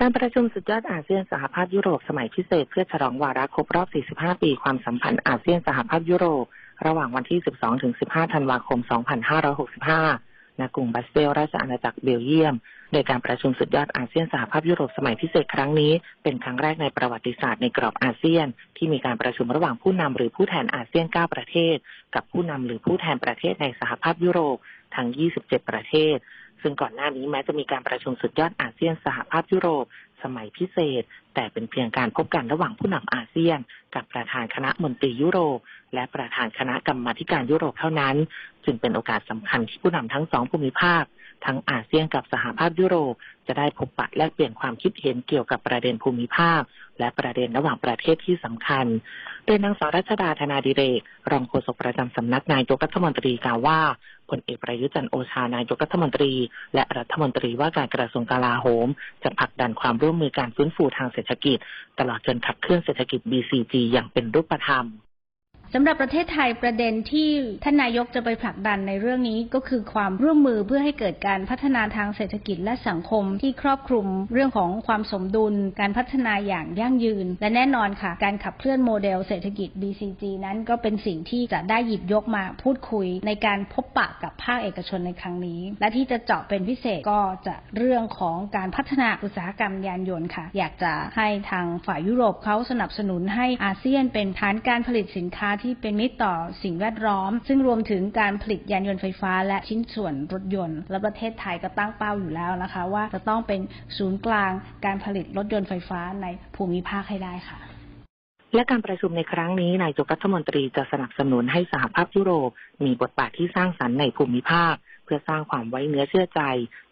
การประชุมสุดยอดอาเซียนสหภาพยุโรปสมัยพิเศษเพื่อฉลองวาระครบรอบ 45 ปีความสัมพันธ์อาเซียนสหภาพยุโรประหว่างวันที่ 12-15 ธันวาคม 2565 ณ กรุงบัสเซลราชอาณาจักรเบลเยียม โดยการประชุมสุดยอดอาเซียนสหภาพยุโรปสมัยพิเศษครั้งนี้ เป็นครั้งแรกในประวัติศาสตร์ในกรอบอาเซียน ที่มีการประชุมระหว่างผู้นำหรือผู้แทนอาเซียน 9 ประเทศ กับผู้นำหรือผู้แทนประเทศในสหภาพยุโรป ทั้ง 27 ประเทศ ซึ่งก่อนหน้านี้แม้จะมีการประชุมสุดยอดอาเซียนสหภาพยุโรป สมัยพิเศษ แต่เป็นเพียงการพบกันระหว่างผู้นำอาเซียน กับประธานคณะมนตรียุโรป และประธานคณะกรรมาธิการยุโรปเท่านั้น จึงเป็นโอกาสสำคัญที่ผู้นำทั้งสองภูมิภาค ทั้งอาเซียนกับสหภาพยุโรป จะได้พบปะแลกเปลี่ยนความคิดเห็นเกี่ยวกับประเด็นภูมิภาค และประเด็นระหว่างประเทศที่สำคัญ โดยนางสาวรัชดาธนาดิเรก รองโฆษกประจำสำนักนายกรัฐมนตรีกล่าวว่าพลเอกประยุจันโอชานายกรัฐมนตรี และรัฐมนตรีว่าการกระทรวงกลาโหม จะผลักดันความร่วมมือการฟื้นฟูทางเศรษฐกิจ ตลอดจนขับเคลื่อนเศรษฐกิจ BCG อย่างเป็นรูปธรรม สำหรับประเทศไทยประเด็นที่ท่านนายกจะไปผลักดันในเรื่องนี้ก็คือความร่วมมือเพื่อให้เกิดการพัฒนาทางเศรษฐกิจและสังคมที่ครอบคลุมเรื่องของความสมดุล การพัฒนาอย่างยั่งยืน และแน่นอนค่ะ การขับเคลื่อนโมเดลเศรษฐกิจ BCG นั้นก็เป็นสิ่งที่จะได้หยิบยกมาพูดคุย ในการพบปะกับภาคเอกชนในครั้งนี้ และที่จะเจาะเป็นพิเศษก็จะเรื่องของการพัฒนาอุตสาหกรรมยานยนต์ค่ะ อยากจะให้ทางฝ่ายยุโรปเขาสนับสนุนให้อาเซียนเป็นฐานการผลิตสินค้าที่เป็นมิตรต่อสิ่งแวดล้อม ซึ่งรวมถึงการผลิตยานยนต์ไฟฟ้า และชิ้นส่วนรถยนต์ และประเทศไทยก็ตั้งเป้าอยู่แล้วนะคะ ว่าจะต้องเป็นศูนย์กลางการผลิตรถยนต์ไฟฟ้าในภูมิภาคให้ได้ค่ะและการประชุมในครั้งนี้นายกรัฐมนตรีจะสนับสนุนให้สหภาพยุโรป มีบทบาทที่สร้างสรรค์ในภูมิภาค เพื่อสร้างความไว้เนื้อเชื่อใจ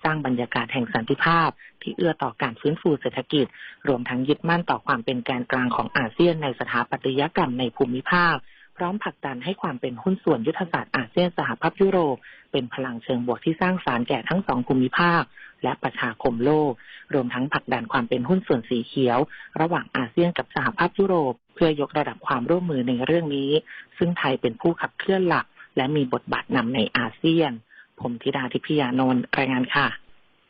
สร้างบรรยากาศแห่งสันติภาพ ที่เอื้อต่อการฟื้นฟูเศรษฐกิจ รวมทั้งยึดมั่นต่อความเป็นแกนกลางของอาเซียนในสถาปัตยกรรมในภูมิภาค พร้อมผลักดันให้ความเป็นหุ้นส่วนยุทธศาสตร์อาเซียนสหภาพยุโรป เป็นพลังเชิงบวกที่สร้างสารรค์แก่ทั้งสองภูมิภาค และประชาคมโลก รวมทั้งผลักดันความเป็นหุ้นส่วนสีเขียว ระหว่างอาเซียนกับสหภาพยุโรป เพื่อยกระดับความร่วมมือในเรื่องนี้ ซึ่งไทยเป็นผู้ขับเคลื่อนหลัก และมีบทบาทนำในอาเซียน ผมธิดาทิพยานนท์รายงานค่ะ